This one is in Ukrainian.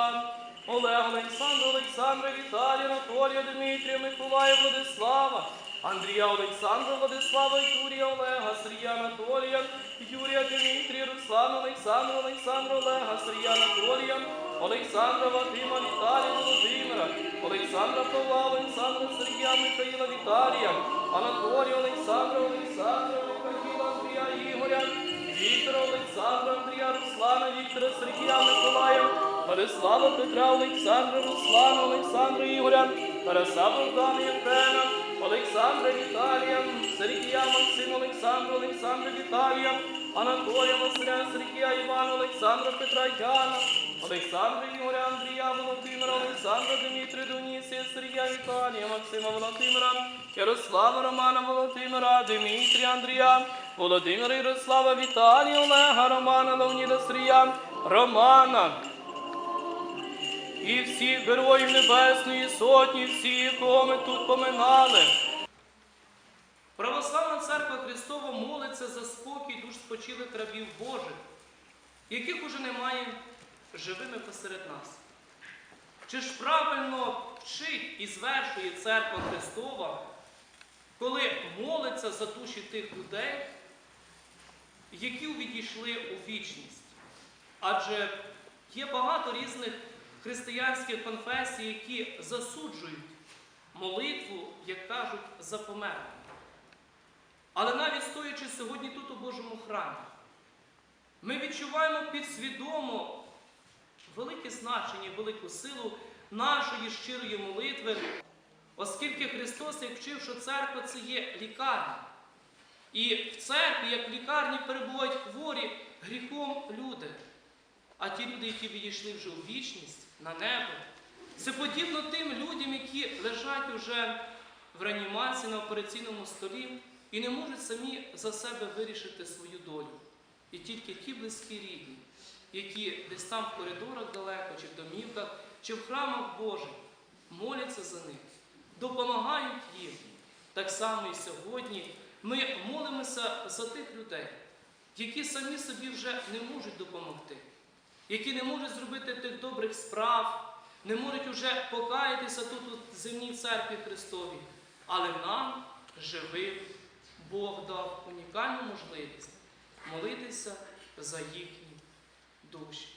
Павла, Олега, Олександра, Олександра, Віталія, Анатолія, Дмитрія, Миколая, Владислава, Андрія, Олександра, Владислава, Юрія, Олега, Сергія, Анатолія, Юрія, Дмитрія, Руслана, Олександра, Олександра, Олега, Сергія, Анатолія, Олександра, Вадима, Віталія, Володимира, Олександра, Павла, Олександра, Сергія, Михаїла, Віталія, Анатолія, Олександра, Олександра, Михаїла, Андрія, Ігоря, Віктора, Олександра, Андрія, Руслана, Віктора, Сергія, Миколая, Борислава, Петра, Олександра, Руслана, Олександра, Ігоря, Тараса, Богдана, Євгена, Олександра, Віталія, Сергія, Максима, Олександра, Олександра, Віталія, Анатолія, Василя, Сергія, Івана, Олександра, Петра, Яна, Олександра, Ігоря, Андрія, Володимира, Олександра, Дмитрія, Донісія, Сергія, Віталія, Максима, Володимира, Ярослава, Романа, Володимира, Дмитрія, Андрія, Володимира, Ярослава, Віталія, Олега, Романа, Леоніда, Стрія, Романа, і всіх героїв Небесної Сотні, всіх, кого ми тут поминали. Православна церква Христова молиться за спокій душ спочилих рабів Божих, яких уже немає живими посеред нас. Чи ж правильно вчить і звершує церква Христова, коли молиться за душі тих людей, які відійшли у вічність? Адже є багато різних християнських конфесій, які засуджують молитву, як кажуть, за померлих. Але навіть стоячи сьогодні тут у Божому храмі, ми відчуваємо підсвідомо велике значення, велику силу нашої щирої молитви, оскільки Христос як вчив, що церква це є лікарня. І в церкві, як в лікарні, перебувають хворі гріхом люди. А ті люди, які відійшли вже у вічність, на небо, це подібно тим людям, які лежать уже в реанімації на операційному столі і не можуть самі за себе вирішити свою долю. І тільки ті близькі рідні, які десь там в коридорах далеко, чи в домівках, чи в храмах Божих, моляться за них, допомагають їм. Так само і сьогодні ми молимося за тих людей, які самі собі вже не можуть допомогти, які не можуть зробити тих добрих справ, не можуть уже покаятися тут у земній церкві Христовій. Але нам, живим, Бог дав унікальну можливість молитися за їхні душі.